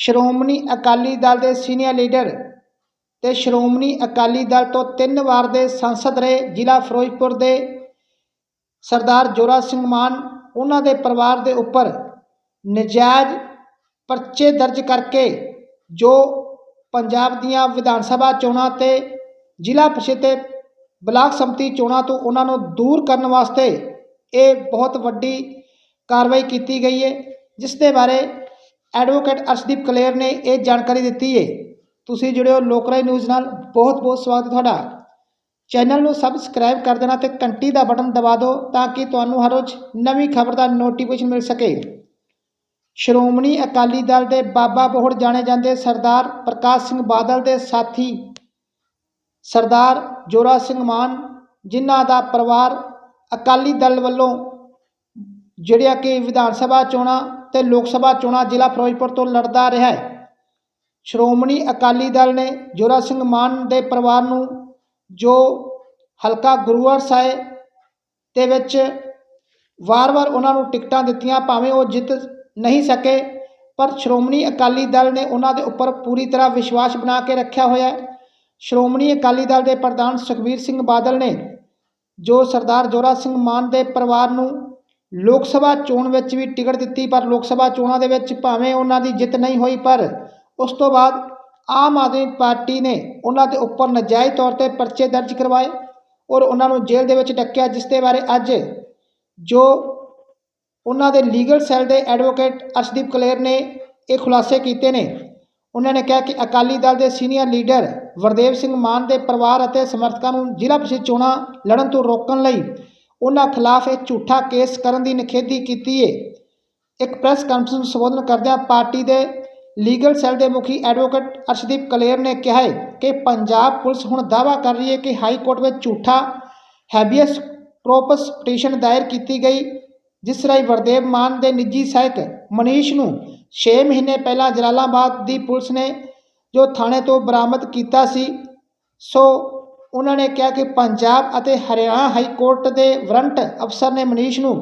ਸ਼੍ਰੋਮਣੀ ਅਕਾਲੀ ਦਲ ਦੇ senior leader ਤੇ ਸ਼੍ਰੋਮਣੀ ਅਕਾਲੀ ਦਲ ਤੋਂ ਤਿੰਨ ਵਾਰ ਦੇ ਸੰਸਦ ਰਹੇ ਜ਼ਿਲ੍ਹਾ ਫਿਰੋਜ਼ਪੁਰ ਦੇ ਸਰਦਾਰ ਜੋਰਾ ਸਿੰਘ ਮਾਨ, ਉਹਨਾਂ ਦੇ ਪਰਿਵਾਰ ਦੇ ਉੱਪਰ ਨਜਾਇਜ਼ ਪਰਚੇ ਦਰਜ ਕਰਕੇ ਜੋ ਪੰਜਾਬ ਦੀਆਂ ਵਿਧਾਨ ਸਭਾ ਚੋਣਾਂ ਤੇ ਜ਼ਿਲ੍ਹਾ ਪ੍ਰੀਸ਼ਦ ਤੇ ਬਲਾਕ ਸੰਮਤੀ ਚੋਣਾਂ ਤੋਂ ਉਹਨਾਂ ਨੂੰ ਦੂਰ ਕਰਨ ਵਾਸਤੇ ਇਹ ਬਹੁਤ ਵੱਡੀ ਕਾਰਵਾਈ ਕੀਤੀ ਗਈ ਹੈ, ਜਿਸ ਦੇ ਬਾਰੇ ਐਡਵੋਕੇਟ ਅਰਸ਼ਦੀਪ ਕਲੇਰ ਨੇ ਇਹ ਜਾਣਕਾਰੀ ਦਿੱਤੀ ਹੈ ਤੁਸੀਂ ਜੁੜਿਓ ਹੋ ਲੋਕਰਾਈ ਨਿਊਜ਼ ਨਾਲ। ਬਹੁਤ ਬਹੁਤ ਸਵਾਗਤ ਤੁਹਾਡਾ। ਚੈਨਲ ਨੂੰ ਸਬਸਕ੍ਰਾਈਬ ਕਰ ਦੇਣਾ ਤੇ ਘੰਟੀ ਦਾ ਬਟਨ ਦਬਾ ਦਿਓ ਤਾਂ ਕਿ ਤੁਹਾਨੂੰ ਹਰ ਰੋਜ਼ ਨਵੀਂ ਖਬਰ ਦਾ ਨੋਟੀਫਿਕੇਸ਼ਨ ਮਿਲ ਸਕੇ। ਸ਼੍ਰੋਮਣੀ ਅਕਾਲੀ ਦਲ ਦੇ ਬਾਬਾ ਬੋਹੜ ਜਾਣੇ ਜਾਂਦੇ ਸਰਦਾਰ ਪ੍ਰਕਾਸ਼ ਸਿੰਘ ਬਾਦਲ ਦੇ ਸਾਥੀ ਸਰਦਾਰ ਜੋਰਾ ਸਿੰਘ ਮਾਨ, ਜਿਨ੍ਹਾਂ ਦਾ ਪਰਿਵਾਰ ਅਕਾਲੀ ਦਲ ਵੱਲੋਂ ਜਿਹੜਿਆ ਕਿ ਵਿਧਾਨ ਸਭਾ ਚੋਣਾਂ ਤੇ ਲੋਕ ਸਭਾ ਚੋਣਾਂ ਜ਼ਿਲ੍ਹਾ ਫਿਰੋਜ਼ਪੁਰ ਤੋਂ ਲੜਦਾ ਰਿਹਾ ਹੈ। ਸ਼੍ਰੋਮਣੀ ਅਕਾਲੀ ਦਲ ਨੇ ਜੋਰਾ ਸਿੰਘ ਮਾਨ ਦੇ ਪਰਿਵਾਰ ਨੂੰ ਜੋ ਹਲਕਾ ਗੁਰੂਵਰ ਸਾਹਿਬ ਦੇ ਵਿੱਚ ਵਾਰ-ਵਾਰ ਉਹਨਾਂ ਨੂੰ ਟਿਕਟਾਂ ਦਿੱਤੀਆਂ, ਭਾਵੇਂ ਉਹ ਜਿੱਤ ਨਹੀਂ ਸਕੇ, ਪਰ ਸ਼੍ਰੋਮਣੀ ਅਕਾਲੀ ਦਲ ਨੇ ਉਹਨਾਂ ਦੇ ਉੱਪਰ ਪੂਰੀ ਤਰ੍ਹਾਂ ਵਿਸ਼ਵਾਸ ਬਣਾ ਕੇ ਰੱਖਿਆ ਹੋਇਆ ਹੈ। ਸ਼੍ਰੋਮਣੀ ਅਕਾਲੀ ਦਲ ਦੇ ਪ੍ਰਧਾਨ ਸੁਖਬੀਰ ਸਿੰਘ ਬਾਦਲ ਨੇ ਜੋ ਸਰਦਾਰ ਜੋਰਾ ਸਿੰਘ ਮਾਨ ਦੇ ਪਰਿਵਾਰ ਨੂੰ ਲੋਕ ਸਭਾ ਚੋਣ ਵਿੱਚ ਵੀ ਟਿਕਟ ਦਿੱਤੀ, ਪਰ ਲੋਕ ਸਭਾ ਚੋਣਾਂ ਦੇ ਵਿੱਚ ਭਾਵੇਂ ਉਹਨਾਂ ਦੀ ਜਿੱਤ ਨਹੀਂ ਹੋਈ, ਪਰ ਉਸ ਤੋਂ ਬਾਅਦ ਆਮ ਆਦਮੀ ਪਾਰਟੀ ਨੇ ਉਹਨਾਂ ਦੇ ਉੱਪਰ ਨਜਾਇਜ਼ ਤੌਰ ਤੇ ਪਰਚੇ ਦਰਜ ਕਰਵਾਏ ਔਰ ਉਹਨਾਂ ਨੂੰ ਜੇਲ੍ਹ ਦੇ ਵਿੱਚ ਡੱਕਿਆ, ਜਿਸ ਦੇ ਬਾਰੇ ਅੱਜ ਜੋ ਉਹਨਾਂ ਦੇ ਲੀਗਲ ਸੈੱਲ ਦੇ ਐਡਵੋਕੇਟ ਅਰਸ਼ਦੀਪ ਕਲੇਰ ਨੇ ਇਹ ਖੁਲਾਸੇ ਕੀਤੇ ਨੇ, ਉਹਨਾਂ ਨੇ ਕਿਹਾ ਕਿ ਅਕਾਲੀ ਦਲ ਦੇ ਸੀਨੀਅਰ ਲੀਡਰ ਵਰਦੇਵ ਸਿੰਘ ਮਾਨ ਦੇ ਪਰਿਵਾਰ ਅਤੇ ਸਮਰਥਕਾਂ ਨੂੰ ਜ਼ਿਲ੍ਹਾ ਪ੍ਰੀਸ਼ਦ ਚੋਣਾਂ ਲੜਨ ਤੋਂ ਰੋਕਣ ਲਈ ਉਹਨਾਂ ਖਿਲਾਫ ਇਹ ਝੂਠਾ ਕੇਸ ਕਰਨ ਦੀ ਨਿਖੇਧੀ ਕੀਤੀ ਏ। ਇੱਕ ਪ੍ਰੈਸ ਕਾਨਫਰੰਸ ਨੂੰ ਸੰਬੋਧਨ ਕਰਦਿਆਂ ਪਾਰਟੀ ਦੇ ਲੀਗਲ ਸੈੱਲ ਦੇ ਮੁਖੀ ਐਡਵੋਕੇਟ ਅਰਸ਼ਦੀਪ ਕਲੇਰ ਨੇ ਕਿਹਾ ਹੈ ਕਿ ਪੰਜਾਬ ਪੁਲਿਸ ਹੁਣ ਦਾਅਵਾ ਕਰ ਰਹੀ ਹੈ ਕਿ ਹਾਈ ਕੋਰਟ ਵਿੱਚ ਝੂਠਾ ਹੈਬੀਅਸ ਪ੍ਰੋਪਸ ਪਟੀਸ਼ਨ ਦਾਇਰ ਕੀਤੀ ਗਈ, ਜਿਸ ਰਾਹੀਂ ਵਰਦੇਵ ਮਾਨ ਦੇ ਨਿੱਜੀ ਸਹਾਇਕ ਮਨੀਸ਼ ਨੂੰ 6 ਮਹੀਨੇ ਪਹਿਲਾਂ ਜਲਾਲਾਬਾਦ ਦੀ ਪੁਲਿਸ ਨੇ ਜੋ ਥਾਣੇ ਤੋਂ ਬਰਾਮਦ ਕੀਤਾ ਸੀ, ਸੋ ਉਹਨਾਂ ਨੇ ਕਿਹਾ ਕਿ ਪੰਜਾਬ ਅਤੇ ਹਰਿਆਣਾ ਹਾਈ ਕੋਰਟ ਦੇ ਵਰੰਟ ਅਫਸਰ ਨੇ ਮਨੀਸ਼ ਨੂੰ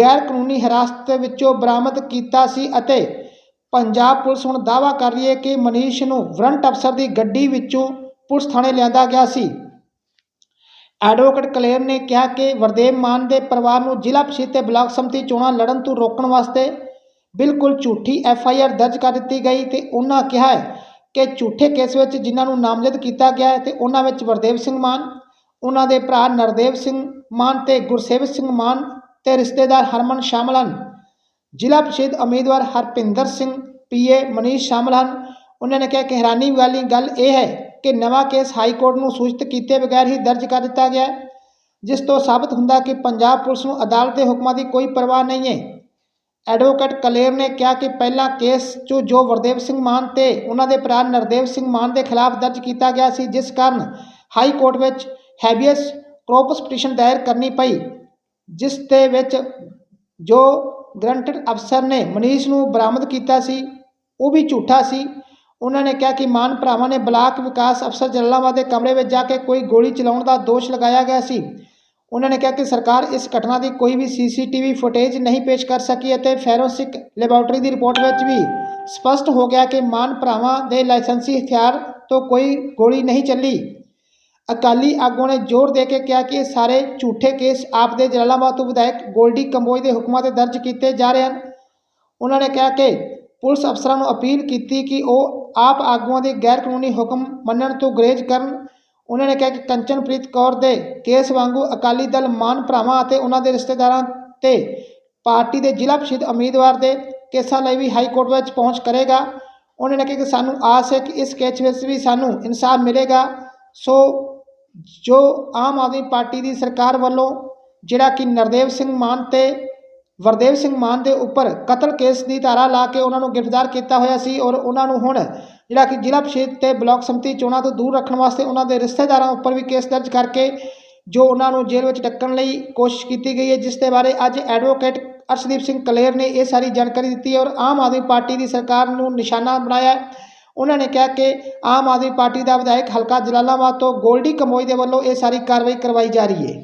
ਗੈਰ ਕਾਨੂੰਨੀ ਹਿਰਾਸਤ ਵਿੱਚੋਂ ਬਰਾਮਦ ਕੀਤਾ ਸੀ ਅਤੇ ਪੰਜਾਬ ਪੁਲਿਸ ਹੁਣ ਦਾਅਵਾ ਕਰ ਰਹੀ ਹੈ ਕਿ ਮਨੀਸ਼ ਨੂੰ ਵਰੰਟ ਅਫਸਰ ਦੀ ਗੱਡੀ ਵਿੱਚੋਂ ਪੁਲਿਸ ਥਾਣੇ ਲਿਆਂਦਾ ਗਿਆ ਸੀ। ਐਡਵੋਕੇਟ ਕਲੇਰ ਨੇ ਕਿਹਾ ਕਿ ਵਰਦੇਵ ਮਾਨ ਦੇ ਪਰਿਵਾਰ ਨੂੰ ਜ਼ਿਲ੍ਹਾ ਪ੍ਰੀਸ਼ਦ ਤੇ ਬਲਾਕ ਸੰਮਤੀ ਚੋਣਾਂ ਲੜਨ ਤੋਂ ਰੋਕਣ ਵਾਸਤੇ ਬਿਲਕੁਲ ਝੂਠੀ ਐਫ ਆਈ ਆਰ ਦਰਜ ਕਰ ਦਿੱਤੀ ਗਈ ਤੇ ਉਹਨਾਂ ਕਿਹਾ ਕਿ ਝੂਠੇ ਕੇਸ ਵਿੱਚ ਜਿਨ੍ਹਾਂ ਨੂੰ ਨਾਮਜ਼ਦ ਕੀਤਾ ਗਿਆ ਹੈ ਤੇ ਉਹਨਾਂ ਵਿੱਚ ਵਰਦੇਵ ਸਿੰਘ ਮਾਨ, ਉਹਨਾਂ ਦੇ ਭਰਾ ਨਰਦੇਵ ਸਿੰਘ ਮਾਨ ਤੇ ਗੁਰਸੇਵ ਸਿੰਘ ਮਾਨ ਤੇ ਰਿਸ਼ਤੇਦਾਰ ਹਰਮਨ ਸ਼ਾਮਲ ਹਨ। ਜ਼ਿਲ੍ਹਾ ਪ੍ਰੀਸ਼ਦ ਉਮੀਦਵਾਰ ਹਰਪਿੰਦਰ ਸਿੰਘ, ਪੀਏ ਮਨੀਸ਼ ਸ਼ਾਮਲ ਹਨ। ਉਹਨਾਂ ਨੇ ਕਿਹਾ ਕਿ ਹੈਰਾਨੀ ਵਾਲੀ ਗੱਲ ਇਹ ਹੈ ਕਿ ਨਵਾਂ ਕੇਸ ਹਾਈ ਕੋਰਟ ਨੂੰ ਸੂਚਿਤ ਕੀਤੇ ਬਗੈਰ ਹੀ ਦਰਜ ਕਰ ਦਿੱਤਾ ਗਿਆ ਜਿਸ ਤੋਂ ਸਾਬਤ ਹੁੰਦਾ ਕਿ ਪੰਜਾਬ ਪੁਲਿਸ ਨੂੰ ਅਦਾਲਤ ਦੇ ਹੁਕਮਾਂ ਦੀ ਕੋਈ ਪਰਵਾਹ ਨਹੀਂ ਹੈ। ਐਡਵੋਕੇਟ ਕਲੇਰ ਨੇ ਕਿਹਾ ਕਿ ਪਹਿਲਾ ਕੇਸ 'ਚ ਜੋ ਵਰਦੇਵ ਸਿੰਘ ਮਾਨ ਤੇ ਉਹਨਾਂ ਦੇ ਭਰਾ ਨਰਦੇਵ ਸਿੰਘ ਮਾਨ ਦੇ ਖਿਲਾਫ ਦਰਜ ਕੀਤਾ ਗਿਆ ਸੀ, ਜਿਸ ਕਾਰਨ ਹਾਈ ਕੋਰਟ ਵਿੱਚ ਹੈਬੀਅਸ ਕਰੋਪਸ ਪਟੀਸ਼ਨ ਦਾਇਰ ਕਰਨੀ ਪਈ, ਜਿਸ ਦੇ ਵਿੱਚ ਜੋ ਗਰੰਟਡ ਅਫਸਰ ਨੇ ਮਨੀਸ਼ ਨੂੰ ਬਰਾਮਦ ਕੀਤਾ ਸੀ, ਉਹ ਵੀ ਝੂਠਾ ਸੀ। ਉਹਨਾਂ ਨੇ ਕਿਹਾ ਕਿ ਮਾਨ ਭਰਾਵਾਂ ਨੇ ਬਲਾਕ ਵਿਕਾਸ ਅਫਸਰ ਜਲਾਲਾਬਾਦ ਦੇ ਕਮਰੇ ਵਿੱਚ ਜਾ ਕੇ ਕੋਈ ਗੋਲੀ ਚਲਾਉਣ ਦਾ ਦੋਸ਼ ਲਗਾਇਆ ਗਿਆ ਸੀ। ਉਹਨਾਂ ਨੇ ਕਿਹਾ ਕਿ ਸਰਕਾਰ ਇਸ ਘਟਨਾ ਦੀ ਕੋਈ ਵੀ ਸੀਸੀਟੀਵੀ ਫੁਟੇਜ ਨਹੀਂ ਪੇਸ਼ ਕਰ ਸਕੀ ਅਤੇ ਫੈਰੋਸਿਕ ਲੈਬੋਰੇਟਰੀ ਦੀ ਰਿਪੋਰਟ ਵਿੱਚ ਵੀ ਸਪਸ਼ਟ ਹੋ ਗਿਆ ਕਿ ਮਾਨ ਭਰਾਵਾਂ ਦੇ ਲਾਇਸੈਂਸੀ ਹਥਿਆਰ ਤੋਂ ਕੋਈ ਗੋਲੀ ਨਹੀਂ ਚੱਲੀ। ਅਕਾਲੀ ਆਗੂਆਂ ਨੇ ਜ਼ੋਰ ਦੇ ਕੇ ਕਿਹਾ ਕਿ ਇਹ ਸਾਰੇ ਝੂਠੇ ਕੇਸ ਆਪ ਦੇ ਜਲਾਲਾਬਾਦ ਤੋਂ ਵਿਧਾਇਕ ਗੋਲਡੀ ਕੰਬੋਜ ਦੇ ਹੁਕਮਾਂ ਤੇ ਦਰਜ ਕੀਤੇ ਜਾ ਰਹੇ ਹਨ। ਉਹਨਾਂ ਨੇ ਕਿਹਾ ਕਿ ਪੁਲਿਸ ਅਫਸਰਾਂ ਨੂੰ ਅਪੀਲ ਕੀਤੀ ਕਿ ਉਹ ਆਪ ਆਗੂਆਂ ਦੇ ਗੈਰ ਕਾਨੂੰਨੀ ਹੁਕਮ ਮੰਨਣ ਤੋਂ ਗਰੇਜ਼ ਕਰਨ ਉਹਨਾਂ ਨੇ ਕਿਹਾ ਕਿ ਕੰਚਨਪ੍ਰੀਤ ਕੌਰ ਦੇ ਕੇਸ ਵਾਂਗੂ ਅਕਾਲੀ ਦਲ ਮਾਨ ਭਰਾਵਾਂ ਅਤੇ ਉਹਨਾਂ ਦੇ ਰਿਸ਼ਤੇਦਾਰਾਂ ਤੇ ਪਾਰਟੀ ਦੇ ਜ਼ਿਲ੍ਹਾ ਪ੍ਰੀਸ਼ਦ ਉਮੀਦਵਾਰ ਦੇ ਕੇਸਾਂ ਲਈ ਵੀ ਹਾਈ ਕੋਰਟ ਵਿੱਚ ਪਹੁੰਚ ਕਰੇਗਾ। ਉਹਨਾਂ ਨੇ ਕਿਹਾ ਕਿ ਸਾਨੂੰ ਆਸ ਹੈ ਕਿ ਇਸ ਕੇਸ ਵਿੱਚ ਵੀ ਸਾਨੂੰ ਇਨਸਾਫ ਮਿਲੇਗਾ। ਸੋ ਜੋ ਆਮ ਆਦਮੀ ਪਾਰਟੀ ਦੀ ਸਰਕਾਰ ਵੱਲੋਂ ਜਿਹੜਾ ਕਿ ਨਰਦੇਵ ਸਿੰਘ ਮਾਨ ਤੇ ਵਰਦੇਵ ਸਿੰਘ ਮਾਨ ਦੇ ਉੱਪਰ ਕਤਲ ਕੇਸ ਦੀ ਧਾਰਾ ਲਾ ਕੇ ਉਹਨਾਂ ਨੂੰ ਗ੍ਰਿਫਤਾਰ ਕੀਤਾ ਹੋਇਆ ਸੀ ਔਰ ਉਹਨਾਂ ਨੂੰ ਹੁਣ ਜਿਹੜਾ ਕਿ ਜ਼ਿਲ੍ਹਾ ਪ੍ਰੀਸ਼ਦ ਤੇ ਬਲਾਕ ਸੰਮਤੀ ਚੋਣਾਂ ਤੋਂ ਦੂਰ ਰੱਖਣ ਵਾਸਤੇ ਉਹਨਾਂ ਦੇ ਰਿਸ਼ਤੇਦਾਰਾਂ ਉੱਪਰ ਵੀ ਕੇਸ ਦਰਜ ਕਰਕੇ ਜੋ ਉਹਨਾਂ ਨੂੰ ਜੇਲ੍ਹ ਵਿੱਚ ਡੱਕਣ ਲਈ ਕੋਸ਼ਿਸ਼ ਕੀਤੀ ਗਈ ਹੈ, ਜਿਸ ਦੇ ਬਾਰੇ ਅੱਜ ਐਡਵੋਕੇਟ ਅਰਸ਼ਦੀਪ ਸਿੰਘ ਕਲੇਰ ਨੇ ਇਹ ਸਾਰੀ ਜਾਣਕਾਰੀ ਦਿੱਤੀ ਹੈ ਔਰ ਆਮ ਆਦਮੀ ਪਾਰਟੀ ਦੀ ਸਰਕਾਰ ਨੂੰ ਨਿਸ਼ਾਨਾ ਬਣਾਇਆ ਉਹਨਾਂ ਨੇ ਕਿਹਾ ਕਿ ਆਮ ਆਦਮੀ ਪਾਰਟੀ ਦਾ ਵਿਧਾਇਕ ਹਲਕਾ ਜਲਾਲਾਬਾਦ ਤੋਂ ਗੋਲਡੀ ਕੰਬੋਜ ਦੇ ਵੱਲੋਂ ਇਹ ਸਾਰੀ ਕਾਰਵਾਈ ਕਰਵਾਈ ਜਾ ਰਹੀ ਹੈ।